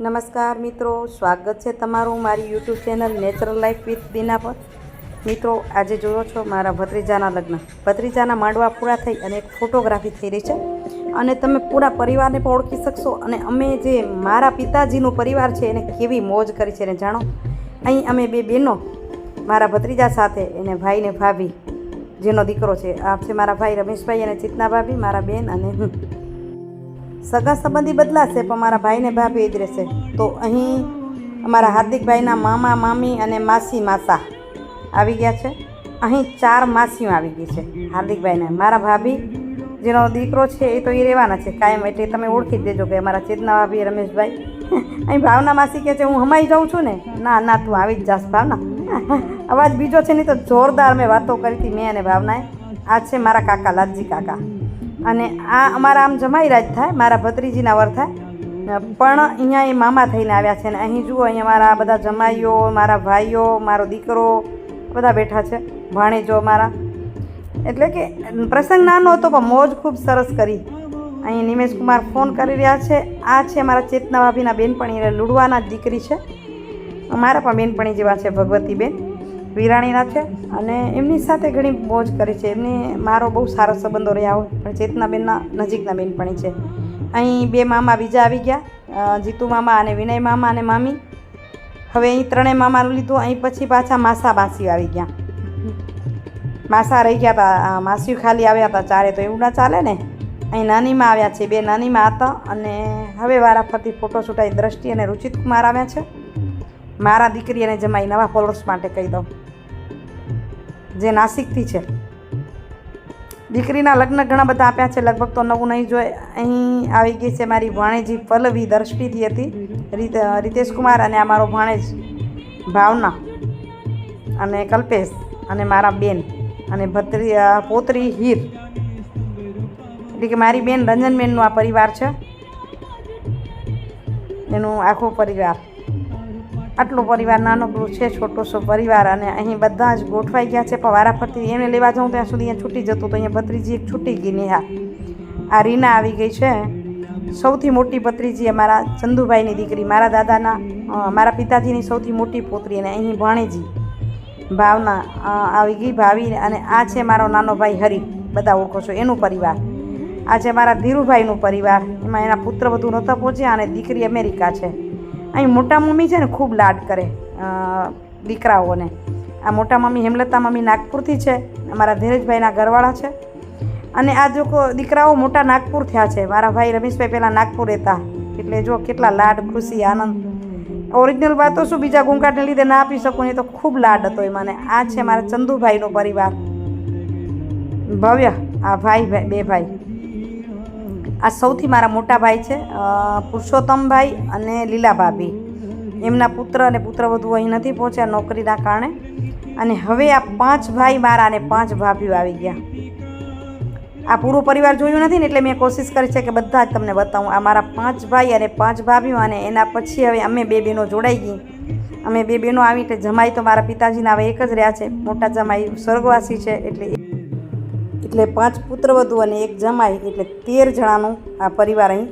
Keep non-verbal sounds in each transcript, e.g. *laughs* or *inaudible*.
નમસ્કાર મિત્રો, સ્વાગત છે તમારું મારી YouTube channel natural life with Dina પર. મિત્રો, આજે જોયો છો મારા ભત્રીજાના લગ્ન. ભત્રીજાના માંડવા પૂરા થઈ અને એક ફોટોગ્રાફી થઈ રહી છે. અને તમે પૂરા પરિવારને પણ ઓળખી શકશો અને અમે જે મારા પિતાજીનું પરિવાર છે એને કેવી મોજ કરી છે એને જાણો. અહીં અમે બે બહેનો, મારા ભત્રીજા સાથે એને ભાઈને ભાભી, જેનો દીકરો છે, આ છે મારા ભાઈ રમેશભાઈ અને ચિતના ભાભી, મારા બેન અને હું. સગા સંબંધી બદલાશે, પણ મારા ભાઈને ભાભી જ રહેશે. તો અહીં અમારા હાર્દિકભાઈના મામા, મામી અને માસી, માસા આવી ગયા છે. અહીં ચાર માસીઓ આવી ગઈ છે, હાર્દિકભાઈને. મારા ભાભી જેનો દીકરો છે એ તો એ રહેવાના છે, કાયમ એટલે તમે ઓળખી જ દેજો કે અમારા ચેતના ભાભી રમેશભાઈ. અહીં ભાવના માસી કહે છે, હું હમાઈ જાઉં છું ને? ના ના, તું આવી જ જાસ, ભાવના. *laughs* અવાજ બીજો છે, નહીં તો જોરદાર મેં વાતો કરી હતી મેં અને ભાવનાએ. આ છે મારા કાકા, લાલજી કાકા. અને આ અમારા આમ જમાઈરાજ થાય, મારા ભત્રીજીના વર થાય. પણ અહીંયા એ મામા થઈને આવ્યા છે ને અહીં જુઓ, અહીંયા મારા બધા જમાઈઓ, મારા ભાઈઓ, મારો દીકરો, બધા બેઠા છે, ભાણેજો મારા. એટલે કે, પ્રસંગ નાનો હતો, પણ મોજ ખૂબ સરસ કરી. અહીં નિમેશ કુમાર ફોન કરી રહ્યા છે. આ છે મારા ચેતના ભાભીના બેનપણી, લુડવાના દીકરી છે. મારા પણ બેનપણી જેવા છે, ભગવતીબેન. વિરાણીના છે અને એમની સાથે ઘણી મોજ કરી છે. એમની મારો બહુ સારો સંબંધો રહ્યા હોય, પણ ચેતનાબેનના નજીકના બેનપણી છે. અહીં બે મામા બીજા આવી ગયા જીતુ મામા અને વિનય મામા અને મામી. હવે અહીં ત્રણેય મામાનું લીધું, અહીં પછી પાછા માસા માસી આવી ગયા. માસા રહી ગયા હતા માસીઓ ખાલી આવ્યા હતા ચારે, તો એવું ના ચાલે ને? અહીં નાનીમાં આવ્યા છે, બે નાનીમાં હતા અને હવે વારા ફરતી ફોટો છૂટાઈ દ્રષ્ટિ અને રુચિત કુમાર આવ્યા છે. મારા દીકરી અને જમાઈ નવા ફોલોઅર્સ માટે કહી દઉં. જે નાસિકથી છે. દીકરીના લગ્ન ઘણા બધા આપ્યા છે, લગભગ તો નવું નહીં જોઈએ અહીં આવી ગઈ છે મારી ભાણેજી પલ્લવી દ્રષ્ટિથી હતી, રીત, રીતેશ કુમાર અને આ મારો ભાણેજ ભાવના અને કલ્પેશ અને મારા બેન અને ભત્રી પોતરી હીર. એટલે કે મારી બેન રંજનબેનનો આ પરિવાર છે. એનું આખો પરિવાર. આટલો પરિવાર, નાનો છે, છોટો સો પરિવાર અને અહીં બધા જ ગોઠવાઈ ગયા છે. પણ વારાફરતી એને લેવા જાઉં ત્યાં સુધી અહીંયા છૂટી જતું તો અહીંયા ભત્રીજી એક છૂટી ગઈ નેહા આ. રીના આવી ગઈ છે. સૌથી મોટી ભત્રીજી અમારા ચંદુભાઈની દીકરી, મારા દાદાના મારા પિતાજીની સૌથી મોટી પોતરી અને અહીં ભાણેજી ભાવના આવી ગઈ ભાવી અને આ છે મારો નાનો ભાઈ હરી, બધા ઓળખો છો, એનું પરિવાર. આ છે મારા ધીરુભાઈનું પરિવાર, એમાં એના પુત્ર વધુ નહોતા પહોંચ્યા અને દીકરી અમેરિકા છે. અહીં મોટા મમ્મી છે ને ખૂબ લાડ કરે દીકરાઓને. આ મોટા મમ્મી હેમલતા મમ્મી નાગપુરથી છે, અમારા ધીરજભાઈના ઘરવાળા છે. અને આ જો દીકરાઓ મોટા નાગપુર થયા છે, મારા ભાઈ રમેશભાઈ પહેલાં નાગપુર રહેતા. એટલે જો કેટલા લાડ, ખુશી, આનંદ. ઓરિજિનલ વાતો શું, બીજા ગુંગાટને લીધે ના આપી શકું, નહીં તો ખૂબ લાડ હતો એમાં. મને આ છે મારા ચંદુભાઈનો પરિવાર. ભવ્ય, આ ભાઈ, બે ભાઈ. આ સૌથી મારા મોટા ભાઈ છે પુરુષોત્તમભાઈ અને લીલા ભાભી એમના પુત્ર અને પુત્રવધુ અહીં નથી પહોંચ્યા નોકરીના કારણે. અને હવે આ પાંચ ભાઈ મારા અને પાંચ ભાભીઓ આવી ગયા. આ પૂરો પરિવાર જોયું નથી ને એટલે મેં કોશિશ કરી છે કે બધા જ તમને બતાવું. આ મારા પાંચ ભાઈ અને પાંચ ભાભીઓ અને એના પછી હવે અમે બે બહેનો જોડાઈ ગઈ. અમે બે બહેનો આવી એટલે જમાઈ તો મારા પિતાજીના હવે એક જ રહ્યા છે. મોટા જમાઈ સ્વર્ગવાસી છે એટલે એટલે પાંચ પુત્રવધુ અને એક જમાઈ, એટલે તેર જણાનું આ પરિવાર અહીં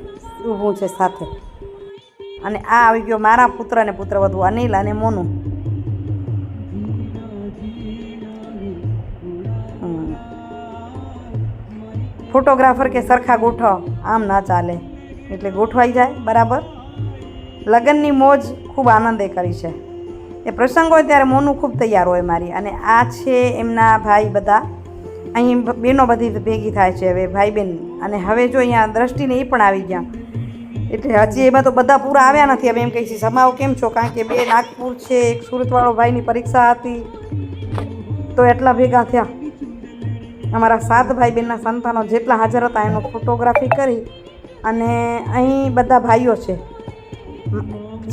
ઊભું છે સાથે. અને આ આવી ગયો મારા પુત્ર અને પુત્રવધુ અનિલ અને મોનુ. ફોટોગ્રાફર કે સરખા ગોઠવ આમ ના ચાલે. એટલે ગોઠવાઈ જાય, બરાબર? લગ્નની મોજ ખૂબ આનંદે કરી છે. એ પ્રસંગ હોય ત્યારે મોનું ખૂબ તૈયાર હોય મારી. અને આ છે એમના ભાઈ બધા અહીં બહેનો બધી ભેગી થાય છે હવે ભાઈ બહેન અને હવે જો અહીંયા દ્રષ્ટિને એ પણ આવી ગયા. એટલે હજી એમાં તો બધા પૂરા આવ્યા નથી. હવે એમ કહી છે, સમાવો કેમ છો? કારણ કે બે નાગપુર છે, એક સુરતવાળો ભાઈની પરીક્ષા હતી. તો એટલા ભેગા થયા. અમારા સાત ભાઈ બહેનના સંતાનો જેટલા હાજર હતા, એનો ફોટોગ્રાફી કરી અને અહીં બધા ભાઈઓ છે.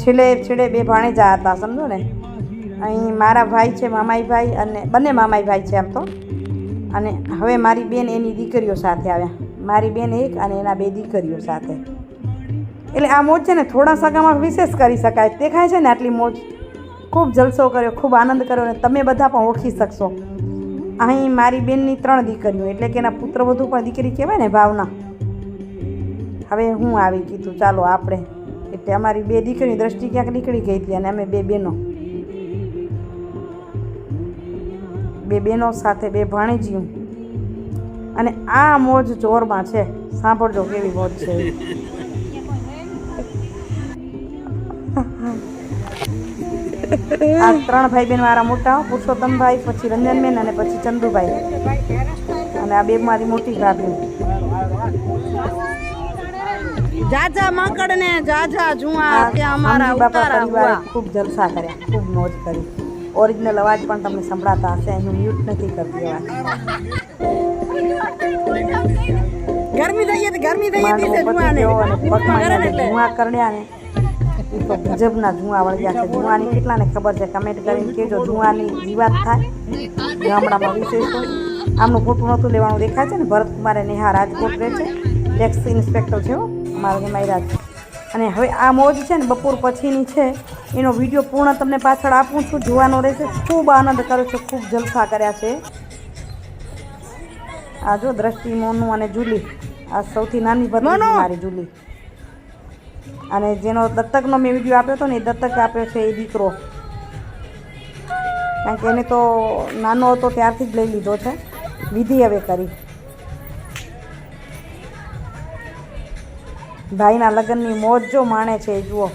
છેલ્લે, છેડે બે ભાણેજા હતા, સમજો ને? અહીં મારા ભાઈ છે, મામાઈ ભાઈ અને બંને મામાઈ ભાઈ છે આમ તો. અને હવે મારી બેન એની દીકરીઓ સાથે આવ્યા. મારી બેન એક અને એના બે દીકરીઓ સાથે. એટલે આ મોજ છે ને થોડા સગામાં વિશેષ કરી શકાય. દેખાય છે ને આટલી મોજ? ખૂબ જલસો કર્યો, ખૂબ આનંદ કર્યો અને તમે બધા પણ ઓળખી શકશો. અહીં મારી બેનની ત્રણ દીકરીઓ, એટલે કે એના પુત્ર વધુ પણ દીકરી કહેવાય ને ભાવના. હવે હું આવી કીધું ચાલો આપણે. એટલે અમારી બે દીકરીની દ્રષ્ટિ ક્યાંક નીકળી ગઈ હતી અને અમે બે બહેનો. બે બહેનો સાથે બે ભાણીજીયું અને આ મોજ જોરમાં છે. સાંભળજો કેવી મોજ છે. આ ત્રણ ભાઈ બહેન મારા મોટા પુરુષોત્તમભાઈ પછી રંજનબેન અને પછી ચંદુભાઈ. અને આ બે મારી મોટી ભાભી જાજા મકડ ને જાજા જુઆ કે અમારા ઉતારા ખૂબ જલસા કર્યા ખૂબ મોજ કરી. ઓરિજિનલ અવાજ પણ તમને સંભળાતા હશે એનું મ્યુટ નથી કરતી અવાજ. ગરમી થઈ હતી ગરમી થઈ હતી. ધુઆ કરડ્યા ને એ તો ગજબના ધુઆ વળગ્યા છે. ધુઆની કેટલાને ખબર છે? કમેન્ટ કરીને કહેજો ધુઆની જીવાત થાય. ગામડામાં વિશેષ આમનું ખોટું નહોતું લેવાનું દેખાય છે ને? ભરતકુમારે નેહા રાજકોટ રહે છે. ટેક્સ ઇન્સ્પેક્ટર છે અમારા હિમાયરાજ અને હવે આ મોજ છે ને બપોર પછીની છે. એનો વીડિયો પૂર્ણ તમને પાછળ આપું છું. જોવાનો રહેશે. ખૂબ આનંદ કર્યો છે. ખૂબ જલસા કર્યા છે. આ જો દ્રષ્ટિ મોનું અને જુલી. આ સૌથી નાની ભત્રીજી મારી જુલી. અને જેનો દત્તકનો મેં વીડિયો આપ્યો હતો ને એ દત્તક આપ્યો છે એ દીકરો. કારણ કે એને તો નાનો હતો ત્યારથી જ લઈ લીધો છે. વિધિ હવે કરી. ભાઈના લગ્નની મોજ જો માણે છે એ જુઓ.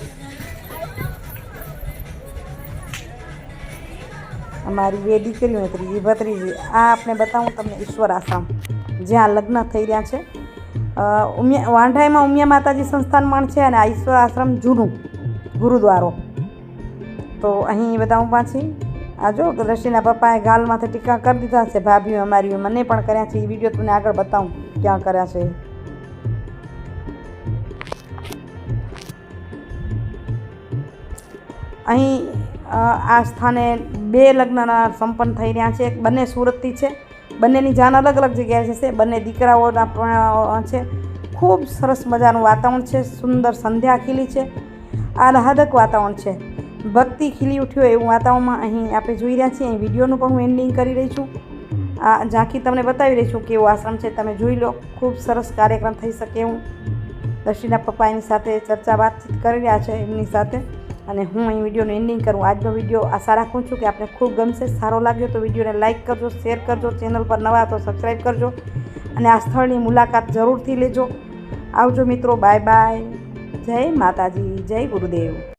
અમારી બે દીકરીઓ ત્રીજી ભત્રીજી. આ આપણે બતાવું તમને ઈશ્વર આશ્રમ, જ્યાં લગ્ન થઈ રહ્યા છે. ઉમિયા, વાંઢાઈમાં ઉમિયા માતાજી સંસ્થાન પણ છે અને આ ઈશ્વર આશ્રમ જૂનું, ગુરુદ્વારો. તો અહીં બતાવું પાછી આ જો દ્રષ્ટિના પપ્પાએ ગાલમાંથી ટીકા કરી દીધા છે. ભાભીઓ અમારી મને પણ કર્યા છે. એ વીડિયો તમને આગળ બતાવું ક્યાં કર્યા છે. અહીં આ સ્થાને બે લગ્નના સંપન્ન થઈ રહ્યા છે. એક બંને સુરતથી છે. બંનેની જાન અલગ અલગ જગ્યાએ છે બંને દીકરાઓના પણ છે. ખૂબ સરસ મજાનું વાતાવરણ છે. સુંદર સંધ્યા ખીલી છે. આહલાદક વાતાવરણ છે. ભક્તિ ખીલી ઉઠ્યો એવું વાતાવરણમાં અહીં આપણે જોઈ રહ્યા છીએ. અહીં વિડીયોનું પણ હું એન્ડિંગ કરી રહી છું. આ ઝાંખી તમને બતાવી રહી છું કેવો આશ્રમ છે. તમે જોઈ લો, ખૂબ સરસ કાર્યક્રમ થઈ શકે એવું. દર્શિના પપ્પા એની સાથે ચર્ચા વાતચીત કરી રહ્યા છે એમની સાથે. અને હું અહીં વિડીયોનું એન્ડિંગ કરું. આજનો વીડિયો આશા રાખું છું કે આપણે ખૂબ ગમશે, સારો લાગ્યો તો વિડીયોને લાઇક કરજો શેર કરજો ચેનલ પર નવા તો સબસ્ક્રાઈબ કરજો. અને આ સ્થળની મુલાકાત જરૂરથી લેજો. આવજો મિત્રો બાય બાય જય માતાજી, જય ગુરુદેવ.